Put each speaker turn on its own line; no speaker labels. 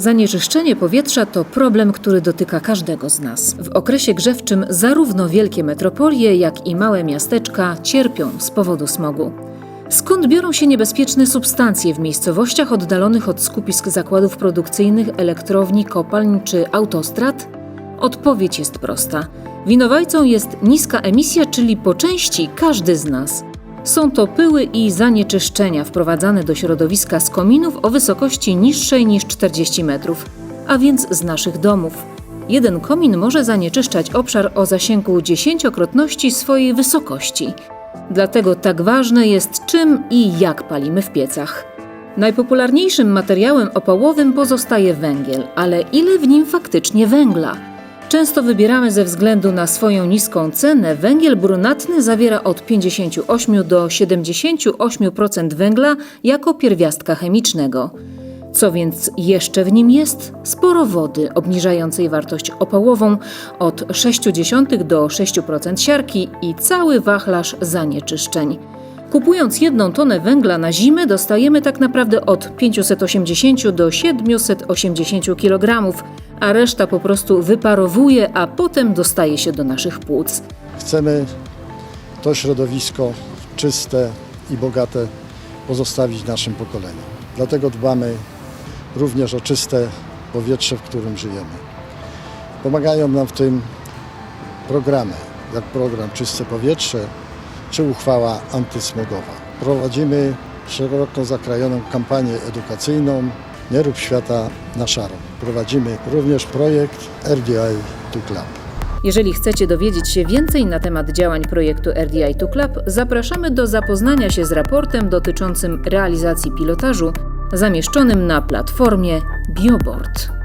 Zanieczyszczenie powietrza to problem, który dotyka każdego z nas. W okresie grzewczym zarówno wielkie metropolie, jak i małe miasteczka cierpią z powodu smogu. Skąd biorą się niebezpieczne substancje w miejscowościach oddalonych od skupisk zakładów produkcyjnych, elektrowni, kopalń czy autostrad? Odpowiedź jest prosta. Winowajcą jest niska emisja, czyli po części każdy z nas. Są to pyły i zanieczyszczenia wprowadzane do środowiska z kominów o wysokości niższej niż 40 metrów, a więc z naszych domów. Jeden komin może zanieczyszczać obszar o zasięgu dziesięciokrotności swojej wysokości. Dlatego tak ważne jest, czym i jak palimy w piecach. Najpopularniejszym materiałem opałowym pozostaje węgiel, ale ile w nim faktycznie węgla? Często wybieramy ze względu na swoją niską cenę węgiel brunatny zawiera od 58 do 78% węgla jako pierwiastka chemicznego. Co więc jeszcze w nim jest? Sporo wody obniżającej wartość opałową od 0,6 do 6% siarki i cały wachlarz zanieczyszczeń. Kupując jedną tonę węgla na zimę, dostajemy tak naprawdę od 580 do 780 kg, a reszta po prostu wyparowuje, a potem dostaje się do naszych płuc.
Chcemy to środowisko czyste i bogate pozostawić naszym pokoleniom. Dlatego dbamy również o czyste powietrze, w którym żyjemy. Pomagają nam w tym programy, jak program Czyste Powietrze czy uchwała antysmogowa. Prowadzimy szeroko zakrojoną kampanię edukacyjną Nie rób świata na szaro. Prowadzimy również projekt RDI to Club.
Jeżeli chcecie dowiedzieć się więcej na temat działań projektu RDI2 Club, zapraszamy do zapoznania się z raportem dotyczącym realizacji pilotażu zamieszczonym na platformie Bioboard.